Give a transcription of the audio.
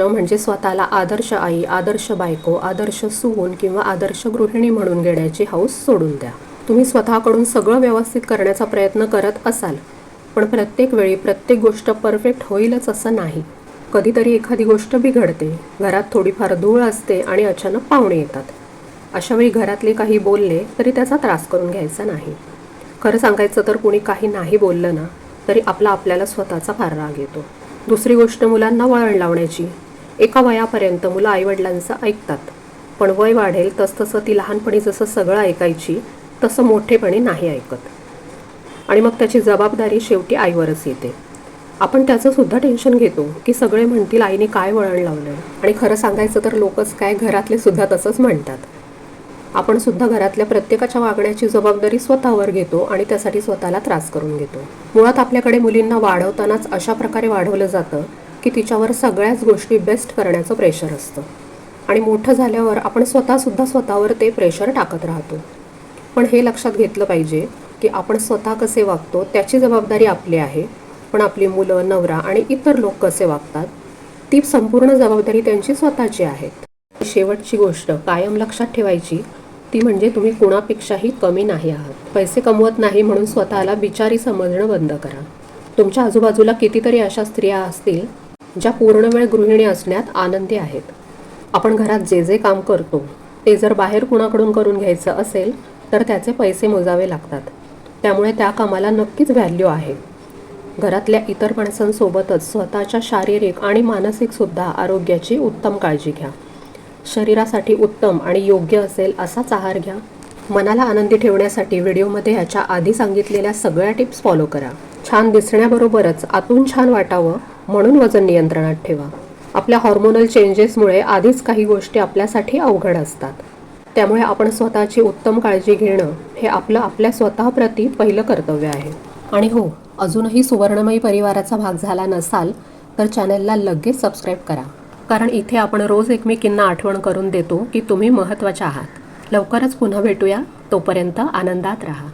म्हणजे स्वतःला आदर्श आई आदर्श बायको आदर्श सून किंवा आदर्श गृहिणी म्हणून घेण्याची हौस सोडून द्या. तुम्ही स्वतःकडून सगळं व्यवस्थित करण्याचा प्रयत्न करत असाल पण प्रत्येक वेळी प्रत्येक गोष्ट परफेक्ट होईलच असं नाही. कधीतरी एखादी गोष्ट बिघडते घरात थोडीफार धूळ असते आणि अचानक पाहुणे येतात. अशावेळी घरातले काही बोलले तरी त्याचा त्रास करून घ्यायचा नाही. खरं सांगायचं तर कुणी काही नाही बोललं ना तरी आपला आपल्याला स्वतःचा फार राग येतो. दुसरी गोष्ट मुलांना वळण लावण्याची. एका वयापर्यंत मुलं आईवडिलांचं ऐकतात. पण वय वाढेल तसतसं ती लहानपणी जसं सगळं ऐकायची तसं मोठेपणी नाही ऐकत. आणि मग त्याची जबाबदारी शेवटी आईवरच येते. आपण त्याचं सुद्धा टेन्शन घेतो की सगळे म्हणतील आईने काय वळण लावलं आणि खरं सांगायचं तर लोकच काय घरातले सुद्धा तसंच म्हणतात. आपण सुद्धा घरातल्या प्रत्येकाच्या वागण्याची जबाबदारी स्वतःवर घेतो आणि त्यासाठी स्वतःला त्रास करून घेतो. मुळात आपल्याकडे मुलींना वाढवतानाच अशा प्रकारे वाढवलं जातं की तिच्यावर सगळ्याच गोष्टी बेस्ट करण्याचं प्रेशर असतं. आणि मोठं झाल्यावर आपण स्वतःसुद्धा स्वतःवर ते प्रेशर टाकत राहतो. पण हे लक्षात घेतलं पाहिजे की आपण स्वतः कसे वागतो त्याची जबाबदारी आपली आहे. पण आपली मुलं नवरा आणि इतर लोक कसे वागतात ती संपूर्ण जबाबदारी त्यांची स्वतःची आहेत. शेवटची गोष्ट कायम लक्षात ठेवायची ती म्हणजे तुम्ही कुणापेक्षाही कमी नाही आहात. पैसे कमवत नाही म्हणून स्वतःला बिचारी समजणं बंद करा. तुमच्या आजूबाजूला कितीतरी अशा स्त्रिया असतील ज्या पूर्ण वेळ गृहिणी असण्यात आनंदी आहेत. आपण घरात जे जे काम करतो ते जर बाहेर कुणाकडून करून घ्यायचं असेल तर त्याचे पैसे मोजावे लागतात. त्यामुळे त्या कामाला नक्कीच व्हॅल्यू आहे. घरातल्या इतर माणसांसोबतच स्वतःच्या शारीरिक आणि मानसिकसुद्धा आरोग्याची उत्तम काळजी घ्या. शरीरासाठी उत्तम आणि योग्य असेल असाच आहार घ्या. मनाला आनंदी ठेवण्यासाठी व्हिडिओमध्ये ह्याच्या आधी सांगितलेल्या सगळ्या टिप्स फॉलो करा. छान दिसण्याबरोबरच आतून छान वाटावं म्हणून वजन नियंत्रणात ठेवा. आपल्या हॉर्मोनल चेंजेसमुळे आधीच काही गोष्टी आपल्यासाठी अवघड असतात. त्यामुळे आपण स्वतःची उत्तम काळजी घेणं हे आपलं आपल्या स्वतःप्रती पहिलं कर्तव्य आहे. आणि हो अजूनही सुवर्णमयी परिवाराचा भाग झाला नसाल तर चॅनलला लगेच सबस्क्राईब करा. कारण इथे आपण रोज एकमेकींना आठवण करून देतो की तुम्ही महत्त्वाच्या आहात. लवकरच पुन्हा भेटूया. तोपर्यंत आनंदात राहा.